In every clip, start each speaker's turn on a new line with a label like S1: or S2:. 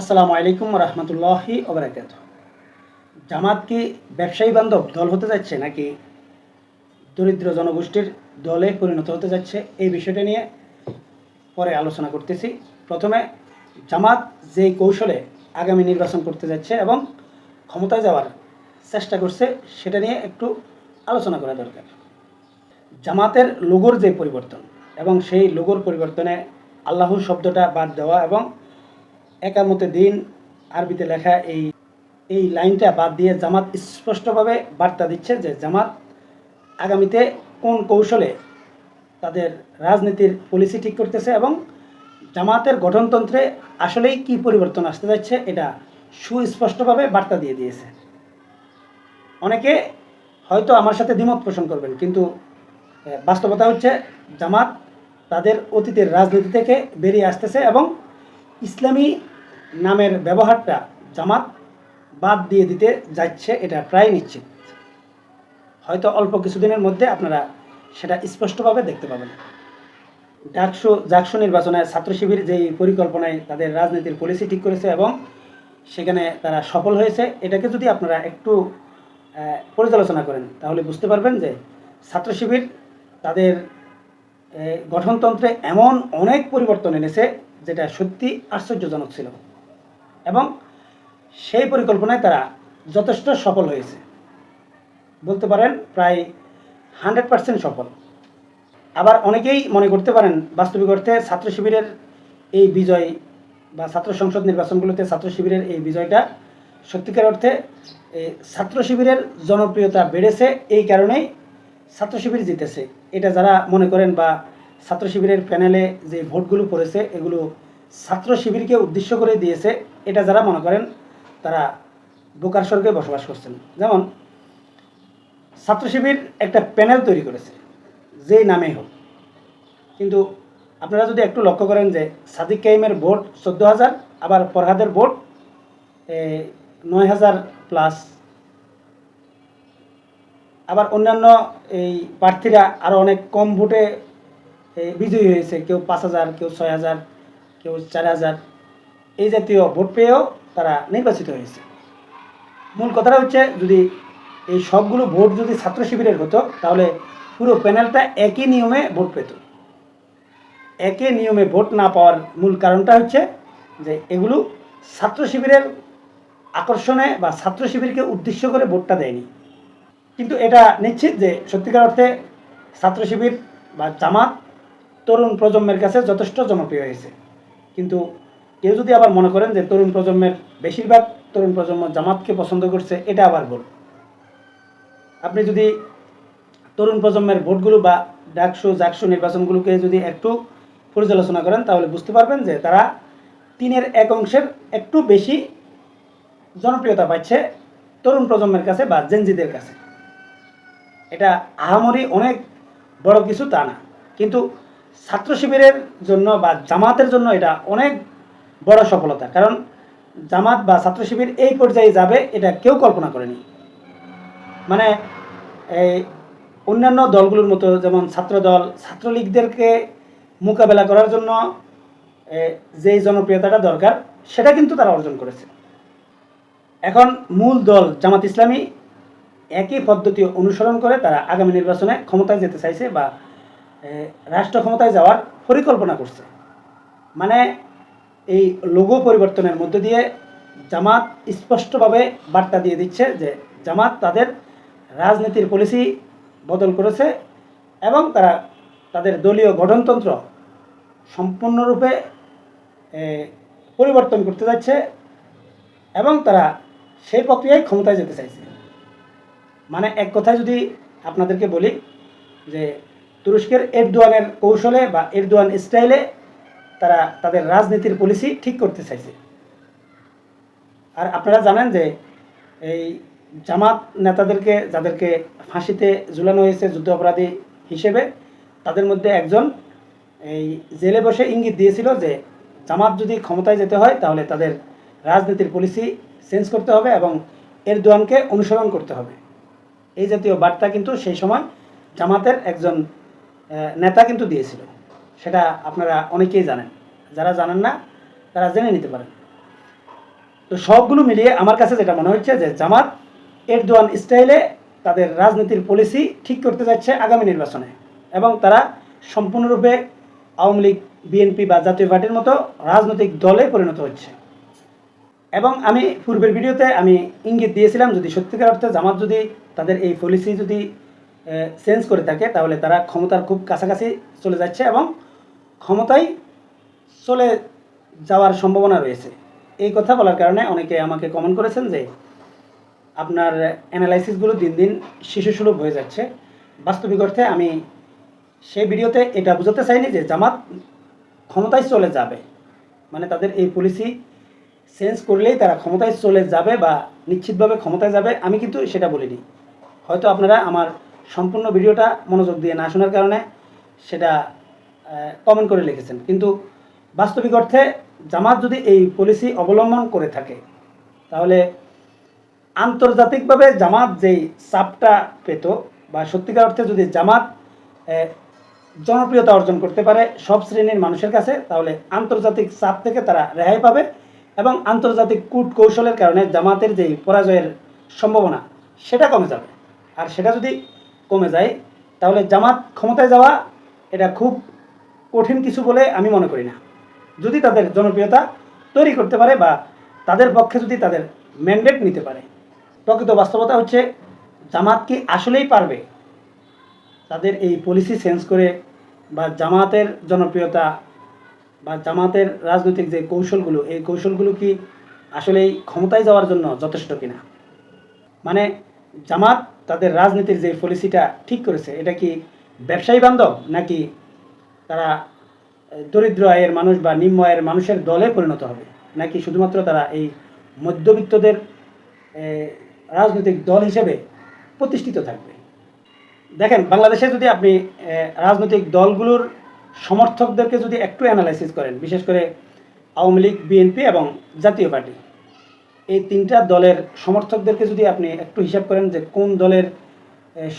S1: আসসালামু আলাইকুম রহমতুল্লাহি ওবরাকাত জামাত কি ব্যবসায়ী বান্ধব দল হতে যাচ্ছে নাকি দরিদ্র জনগোষ্ঠীর দলে পরিণত হতে যাচ্ছে? এই বিষয়টা নিয়ে পরে আলোচনা করতেছি। প্রথমে জামাত যে কৌশলে আগামী নির্বাচন করতে যাচ্ছে এবং ক্ষমতায় যাওয়ার চেষ্টা করছে, সেটা নিয়ে একটু আলোচনা করা দরকার। জামাতের লোগোর যে পরিবর্তন এবং সেই লোগোর পরিবর্তনে আল্লাহ শব্দটা বাদ দেওয়া এবং একামতে দিন আরবিতে লেখা এই এই লাইনটা বাদ দিয়ে জামাত স্পষ্টভাবে বার্তা দিচ্ছে যে জামাত আগামীতে কোন কৌশলে তাদের রাজনীতির পলিসি ঠিক করতেছে এবং জামাতের গঠনতন্ত্রে আসলেই কি পরিবর্তন আসতে যাচ্ছে এটা সুস্পষ্টভাবে বার্তা দিয়ে দিয়েছে। অনেকে হয়তো আমার সাথে দ্বিমত পোষণ করবেন, কিন্তু বাস্তবতা হচ্ছে জামাত তাদের অতীতের রাজনীতি থেকে বেরিয়ে আসতেছে এবং ইসলামী নামের ব্যবহারটা জামাত বাদ দিয়ে দিতে যাচ্ছে, এটা প্রায় নিশ্চিত। হয়তো অল্প কিছুদিনের মধ্যে আপনারা সেটা স্পষ্টভাবে দেখতে পাবেন। ডাকসু, জাকসু নির্বাচনে ছাত্র শিবির যেই পরিকল্পনায় তাদের রাজনীতির পলিসি ঠিক করেছে এবং সেখানে তারা সফল হয়েছে, এটাকে যদি আপনারা একটু পর্যালোচনা করেন, তাহলে বুঝতে পারবেন যে ছাত্র শিবির তাদের গঠনতন্ত্রে এমন অনেক পরিবর্তন এনেছে যেটা সত্যি আশ্চর্যজনক ছিল। এবং সেই পরিকল্পনায় তারা যথেষ্ট সফল হয়েছে। বলতে পারেন প্রায় হান্ড্রেড পার্সেন্ট সফল। আবার অনেকেই মনে করতে পারেন বাস্তবিক অর্থে ছাত্র শিবিরের এই বিজয় বা ছাত্র সংসদ নির্বাচনগুলোতে ছাত্র শিবিরের এই বিজয়টা সত্যিকার অর্থে ছাত্র শিবিরের জনপ্রিয়তা বেড়েছে এই কারণেই ছাত্র শিবির জিতেছে। এটা যারা মনে করেন বা ছাত্র শিবিরের প্যানেলে যে ভোটগুলো পড়েছে, এগুলো ছাত্র শিবিরকে উদ্দেশ্য করে দিয়েছে। এটা যারা মনে করেন, তারা বোকার স্বর্গে বসবাস করছেন। যেমন, ছাত্র শিবির একটা প্যানেল তৈরি করেছে যেই নামেই হোক। কিন্তু আপনারা যদি একটু লক্ষ্য করেন যে সাদিক কাইমের ভোট চোদ্দ হাজার, আবার ফরহাদের ভোট নয় হাজার প্লাস আবার অন্যান্য এই প্রার্থীরা আরও অনেক কম ভোটে বিজয়ী হয়েছে। কেউ পাঁচ হাজার, কেউ ছয় হাজার, কেউ চার হাজার। এই জাতীয় ভোট পেয়েও তারা নির্বাচিত হয়েছে। মূল কথাটা হচ্ছে, যদি এই সবগুলো ভোট যদি ছাত্র শিবিরের হতো, তাহলে পুরো প্যানেলটা একই নিয়মে ভোট পেত। একই নিয়মে ভোট না পাওয়ার মূল কারণটা হচ্ছে যে, এগুলো ছাত্র শিবিরের আকর্ষণে বা ছাত্র শিবিরকে উদ্দেশ্য করে ভোটটা দেয়নি। কিন্তু এটা নিশ্চিত যে, সত্যিকার অর্থে ছাত্র শিবির বা জামাত তরুণ প্রজন্মের কাছে যথেষ্ট জনপ্রিয় হয়েছে। কিন্তু কেউ যদি আবার মনে করেন যে তরুণ প্রজন্মের বেশিরভাগ তরুণ প্রজন্ম জামাতকে পছন্দ করছে, এটা আবার ভুল। আপনি যদি তরুণ প্রজন্মের ভোটগুলো বা ডাকসু, জাকসু নির্বাচনগুলোকে যদি একটু পর্যালোচনা করেন, তাহলে বুঝতে পারবেন যে তারা তিনের এক অংশের একটু বেশি জনপ্রিয়তা পাচ্ছে তরুণ প্রজন্মের কাছে বা জেনজিদের কাছে। এটা আহামরি অনেক বড় কিছু তা না। কিন্তু ছাত্র শিবিরের জন্য বা জামাতের জন্য এটা অনেক বড় সফলতা। কারণ জামাত বা ছাত্র শিবির এই পর্যায়ে যাবে, এটা কেউ কল্পনা করেনি। মানে এই অন্যান্য দলগুলোর মতো, যেমন ছাত্রদল, ছাত্রলীগদেরকে মোকাবেলা করার জন্য যেই জনপ্রিয়তাটা দরকার, সেটা কিন্তু তারা অর্জন করেছে। এখন মূল দল জামাত ইসলামী একই পদ্ধতি অনুসরণ করে তারা আগামী নির্বাচনে ক্ষমতায় যেতে চাইছে বা রাষ্ট্র ক্ষমতায় যাওয়ার পরিকল্পনা করছে। মানে এই লোগো পরিবর্তনের মধ্য দিয়ে জামাত স্পষ্টভাবে বার্তা দিয়ে দিচ্ছে যে জামাত তাদের রাজনীতির পলিসি বদল করেছে এবং তারা তাদের দলীয় গঠনতন্ত্র সম্পূর্ণরূপে পরিবর্তন করতে যাচ্ছে এবং তারা সেই প্রক্রিয়ায় ক্ষমতায় যেতে চাইছে। মানে এক কথায় যদি আপনাদেরকে বলি যে তুরস্কের এরদোয়ানের কৌশলে বা এরদোয়ান স্টাইলে তারা তাদের রাজনীতির পলিসি ঠিক করতে চাইছে। আর আপনারা জানেন যে এই জামাত নেতাদেরকে, যাদেরকে ফাঁসিতে ঝুলানো হয়েছে যুদ্ধ অপরাধী হিসেবে, তাদের মধ্যে একজন এই জেলে বসে ইঙ্গিত দিয়েছিল যে জামাত যদি ক্ষমতায় যেতে হয়, তাহলে তাদের রাজনীতির পলিসি চেঞ্জ করতে হবে এবং এর দোয়ানকে অনুসরণ করতে হবে। এই জাতীয় বার্তা কিন্তু সেই সময় জামাতের একজন নেতা কিন্তু দিয়েছিল। সেটা আপনারা অনেকেই জানেন। যারা জানেন না, তারা জেনে নিতে পারেন। তো সবগুলো মিলিয়ে আমার কাছে যেটা মনে হচ্ছে যে জামাত এরদোয়ান স্টাইলে তাদের রাজনীতির পলিসি ঠিক করতে যাচ্ছে আগামী নির্বাচনে এবং তারা সম্পূর্ণরূপে আওয়ামী লীগ, বিএনপি বা জাতীয় পার্টির মতো রাজনৈতিক দলে পরিণত হচ্ছে। এবং আমি পূর্বের ভিডিওতে আমি ইঙ্গিত দিয়েছিলাম, যদি সত্যিকার অর্থে জামাত যদি তাদের এই পলিসি যদি চেঞ্জ করে থাকে, তাহলে তারা ক্ষমতার খুব কাছাকাছি চলে যাচ্ছে এবং ক্ষমতায় চলে যাওয়ার সম্ভাবনা রয়েছে। এই কথা বলার কারণে অনেকে আমাকে কমেন্ট করেছেন যে, আপনার অ্যানালাইসিসগুলো দিন দিন শিশুসুলভ হয়ে যাচ্ছে। বাস্তবিক অর্থে আমি সেই ভিডিওতে এটা বোঝাতে চাইনি যে জামাত ক্ষমতায় চলে যাবে। মানে তাদের এই পলিসি চেঞ্জ করলেই তারা ক্ষমতায় চলে যাবে বা নিশ্চিতভাবে ক্ষমতায় যাবে, আমি কিন্তু সেটা বলিনি। হয়তো আপনারা আমার সম্পূর্ণ ভিডিওটা মনোযোগ দিয়ে না শোনার কারণে সেটা কমেন্ট করে লিখেছেন। কিন্তু বাস্তবিক অর্থে জামাত যদি এই পলিসি অবলম্বন করে থাকে, তাহলে আন্তর্জাতিকভাবে জামাত যেই চাপটা পেত বা সত্যিকার অর্থে যদি জামাত জনপ্রিয়তা অর্জন করতে পারে সব শ্রেণির মানুষের কাছে, তাহলে আন্তর্জাতিক চাপ থেকে তারা রেহাই পাবে এবং আন্তর্জাতিক কূট কৌশলের কারণে জামাতের যেই পরাজয়ের সম্ভাবনা, সেটা কমে যাবে। আর সেটা যদি কমে যায়। তাহলে জামাত ক্ষমতায় যাওয়া এটা খুব কঠিন কিছু বলে আমি মনে করি না। যদি তাদের জনপ্রিয়তা তৈরি করতে পারে বা তাদের পক্ষে যদি তাদের ম্যান্ডেট নিতে পারে। প্রকৃত বাস্তবতা হচ্ছে জামাত কি আসলেই পারবে? তাদের এই পলিসি চেঞ্জ করে বা জামাতের জনপ্রিয়তা বা জামাতের রাজনৈতিক যে কৌশলগুলো, এই কৌশলগুলো কি আসলেই ক্ষমতায় যাওয়ার জন্য যথেষ্ট কিনা? মানে জামাত তাদের রাজনীতির যে পলিসিটা ঠিক করেছে, এটা কি ব্যবসায়ী বান্ধব নাকি তারা দরিদ্র আয়ের মানুষ বা নিম্ন আয়ের মানুষের দলে পরিণত হবে? নাকি শুধুমাত্র তারা এই মধ্যবিত্তদের রাজনৈতিক দল হিসেবে প্রতিষ্ঠিত থাকবে? দেখেন, বাংলাদেশে যদি আপনি রাজনৈতিক দলগুলোর সমর্থকদেরকে যদি একটু অ্যানালাইসিস করেন, বিশেষ করে আওয়ামী লীগ, বিএনপি এবং জাতীয় পার্টি এই তিনটা দলের সমর্থকদেরকে যদি আপনি একটু হিসাব করেন যে কোন দলের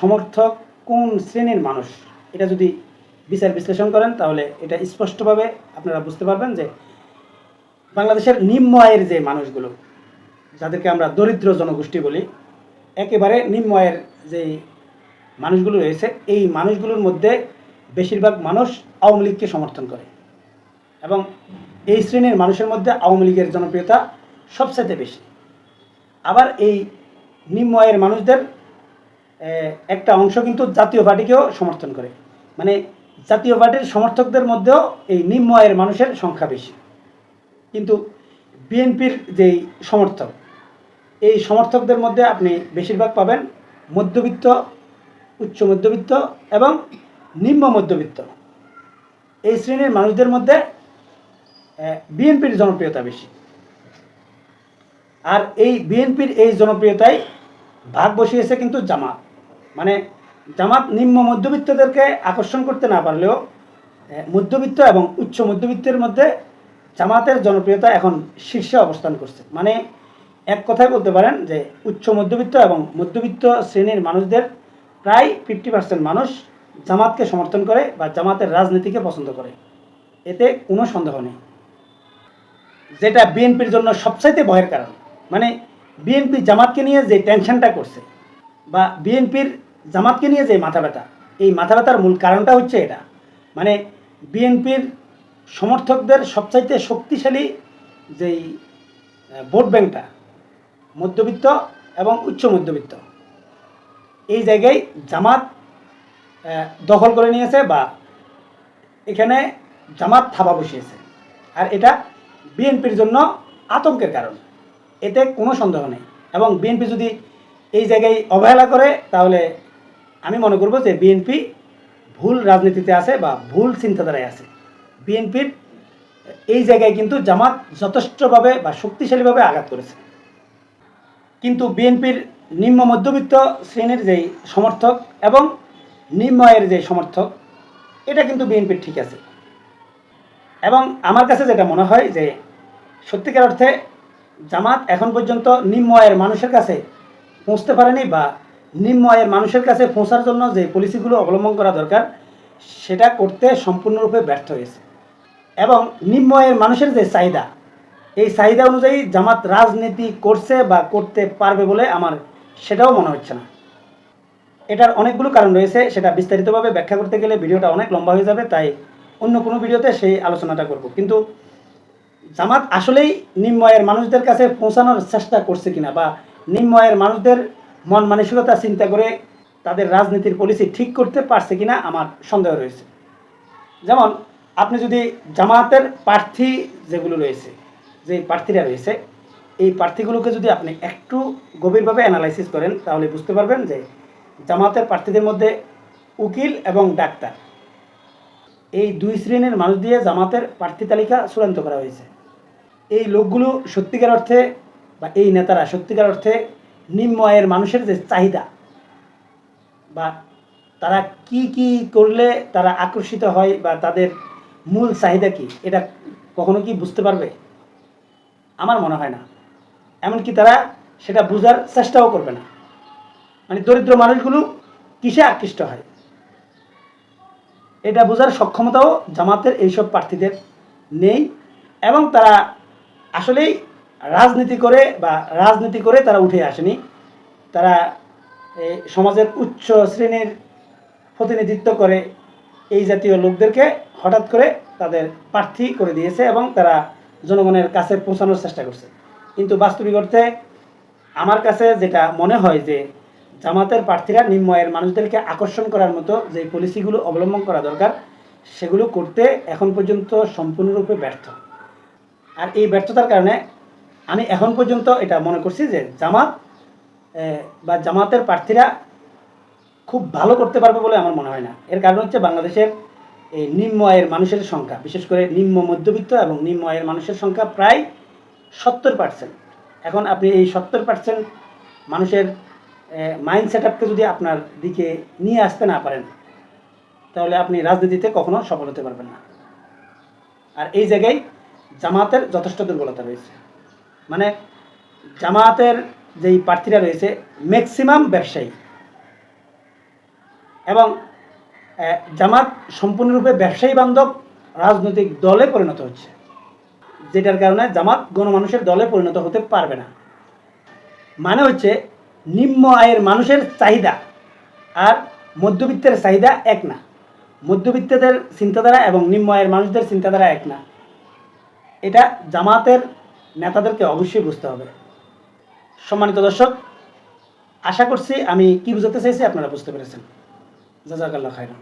S1: সমর্থক কোন শ্রেণির মানুষ, এটা যদি বিচার বিশ্লেষণ করেন তাহলে এটা স্পষ্টভাবে আপনারা বুঝতে পারবেন যে বাংলাদেশের নিম্ন আয়ের যে মানুষগুলো, যাদেরকে আমরা দরিদ্র জনগোষ্ঠী বলি, একেবারে নিম্ন আয়ের যে মানুষগুলো রয়েছে, এই মানুষগুলোর মধ্যে বেশিরভাগ মানুষ আওয়ামী লীগকে সমর্থন করে। এবং এই শ্রেণির মানুষের মধ্যে আওয়ামী লীগের জনপ্রিয়তা সবচাইতে বেশি। আবার এই নিম্ন আয়ের মানুষদের একটা অংশ কিন্তু জাতীয় পার্টিকেও সমর্থন করে। মানে জাতীয় পার্টির সমর্থকদের মধ্যেও এই নিম্ন আয়ের মানুষের সংখ্যা বেশি। কিন্তু বিএনপির যেই সমর্থক, এই সমর্থকদের মধ্যে আপনি বেশিরভাগ পাবেন মধ্যবিত্ত, উচ্চ মধ্যবিত্ত এবং নিম্ন মধ্যবিত্ত। এই শ্রেণির মানুষদের মধ্যে বিএনপির জনপ্রিয়তা বেশি। আর এই বিএনপির এই জনপ্রিয়তায় ভাগ বসিয়েছে কিন্তু জামাত। মানে জামাত নিম্ন মধ্যবিত্তদেরকে আকর্ষণ করতে না পারলেও মধ্যবিত্ত এবং উচ্চ মধ্যবিত্তের মধ্যে জামাতের জনপ্রিয়তা এখন শীর্ষে অবস্থান করছে। মানে এক কথায় বলতে পারেন যে উচ্চ মধ্যবিত্ত এবং মধ্যবিত্ত শ্রেণির মানুষদের প্রায় ফিফটি পার্সেন্ট মানুষ জামাতকে সমর্থন করে বা জামাতের রাজনীতিকে পছন্দ করে। এতে কোনো সন্দেহ নেই। যেটা বিএনপির জন্য সবচাইতে ভয়ের কারণ। মানে বিএনপি জামাতকে নিয়ে যে টেনশনটা করছে বা বিএনপির জামাতকে নিয়ে যে মাথা ব্যথা, এই মাথা ব্যথার মূল কারণটা হচ্ছে এটা। মানে বিএনপির সমর্থকদের সবচাইতে শক্তিশালী যেই ভোট ব্যাংকটা, মধ্যবিত্ত এবং উচ্চ মধ্যবিত্ত, এই জায়গায় জামাত দখল করে নিয়েছে বা এখানে জামাত থাবা বসিয়েছে। আর এটা বিএনপির জন্য আতঙ্কের কারণ। এতে কোনো সন্দেহ নেই। এবং বিএনপি যদি এই জায়গায় অবহেলা করে, তাহলে আমি মনে করব যে বিএনপি ভুল রাজনীতিতে আছে বা ভুল চিন্তাধারায় আছে। বিএনপির এই জায়গায় কিন্তু জামাত যথেষ্টভাবে বা শক্তিশালীভাবে আঘাত করেছে। কিন্তু বিএনপির নিম্ন মধ্যবিত্ত শ্রেণির যেই সমর্থক এবং নিম্ন আয়ের যে সমর্থক, এটা কিন্তু বিএনপির ঠিক আছে। এবং আমার কাছে যেটা মনে হয় যে সত্যিকার অর্থে জামাত এখন পর্যন্ত নিম্ন আয়ের মানুষের কাছে পৌঁছতে পারেনি বা নিম্ন আয়ের মানুষের কাছে পৌঁছার জন্য যে পলিসিগুলো অবলম্বন করা দরকার, সেটা করতে সম্পূর্ণরূপে ব্যর্থ হয়েছে। এবং নিম্ন আয়ের মানুষের যে চাহিদা, এই চাহিদা অনুযায়ী জামাত রাজনীতি করছে বা করতে পারবে বলে আমার সেটাও মনে হচ্ছে না। এটার অনেকগুলো কারণ রয়েছে, সেটা বিস্তারিতভাবে ব্যাখ্যা করতে গেলে ভিডিওটা অনেক লম্বা হয়ে যাবে, তাই অন্য কোনো ভিডিওতে সেই আলোচনাটা করব। কিন্তু জামাত আসলেই নিম্ন আয়ের মানুষদের কাছে পৌঁছানোর চেষ্টা করছে কিনা বা নিম্ন আয়ের মানুষদের মন মানসিকতা চিন্তা করে তাদের রাজনীতির পলিসি ঠিক করতে পারছে কিনা আমার সন্দেহ রয়েছে। যেমন, আপনি যদি জামাতের প্রার্থী যেগুলো রয়েছে, যে প্রার্থীরা রয়েছে, এই প্রার্থীগুলোকে যদি আপনি একটু গভীরভাবে অ্যানালাইসিস করেন, তাহলে বুঝতে পারবেন যে জামাতের প্রার্থীদের মধ্যে উকিল এবং ডাক্তার, এই দুই শ্রেণির মানুষ দিয়ে জামাতের প্রার্থী তালিকা চূড়ান্ত করা হয়েছে। এই লোকগুলো সত্যিকার অর্থে বা এই নেতারা সত্যিকার অর্থে নিম্ন আয়ের মানুষের যে চাহিদা, বা তারা কি কি করলে তারা আকর্ষিত হয় বা তাদের মূল চাহিদা কি, এটা কখনো কি বুঝতে পারবে? আমার মনে হয় না। এমনকি তারা সেটা বোঝার চেষ্টাও করবে না। মানে দরিদ্র মানুষগুলো কিসে আকৃষ্ট হয়? এটা বোঝার সক্ষমতাও জামাতের এইসব প্রার্থীদের নেই এবং তারা আসলেই রাজনীতি করে বা রাজনীতি করে তারা উঠে আসেনি। তারা এই সমাজের উচ্চ শ্রেণির প্রতিনিধিত্ব করে এই জাতীয় লোকদেরকে হঠাৎ করে তাদের প্রার্থী করে দিয়েছে এবং তারা জনগণের কাছে পৌঁছানোর চেষ্টা করছে। কিন্তু বাস্তবিক অর্থে আমার কাছে যেটা মনে হয় যে জামাতের প্রার্থীরা নিম্ন আয়ের মানুষদেরকে আকর্ষণ করার মতো যে পলিসিগুলো অবলম্বন করা দরকার, সেগুলো করতে এখন পর্যন্ত সম্পূর্ণরূপে ব্যর্থ। আর এই ব্যর্থতার কারণে আমি এখন পর্যন্ত এটা মনে করছি যে জামাত বা জামাতের প্রার্থীরা খুব ভালো করতে পারবে বলে আমার মনে হয় না। এর কারণ হচ্ছে বাংলাদেশের এই নিম্ন আয়ের মানুষের সংখ্যা, বিশেষ করে নিম্ন মধ্যবিত্ত এবং নিম্ন আয়ের মানুষের সংখ্যা প্রায় সত্তর পার্সেন্ট এখন আপনি এই সত্তর পার্সেন্ট মানুষের মাইন্ড সেট আপকে যদি আপনার দিকে নিয়ে আসতে না পারেন, তাহলে আপনি রাজনীতিতে কখনো সফল হতে পারবেন না। আর এই জায়গায় জামাতের যথেষ্ট দুর্বলতা রয়েছে। মানে জামাতের যেই প্রার্থীরা রয়েছে ম্যাক্সিমাম ব্যবসায়ী। এবং জামাত সম্পূর্ণরূপে ব্যবসায়ী বান্ধব রাজনৈতিক দলে পরিণত হচ্ছে। যেটার কারণে জামাত গণমানুষের দলে পরিণত হতে পারবে না। মানে হচ্ছে, নিম্ন আয়ের মানুষের চাহিদা আর মধ্যবিত্তের চাহিদা এক না। মধ্যবিত্তদের চিন্তাধারা এবং নিম্ন আয়ের মানুষদের চিন্তাধারা এক না। এটা জামাতের নেতাদেরকে অবশ্যই বুঝতে হবে। সম্মানিত দর্শক, আশা করছি আমি কি বুঝাতে চাইছি আপনারা বুঝতে পেরেছেন। জাজাকাল্লাহ খাইরান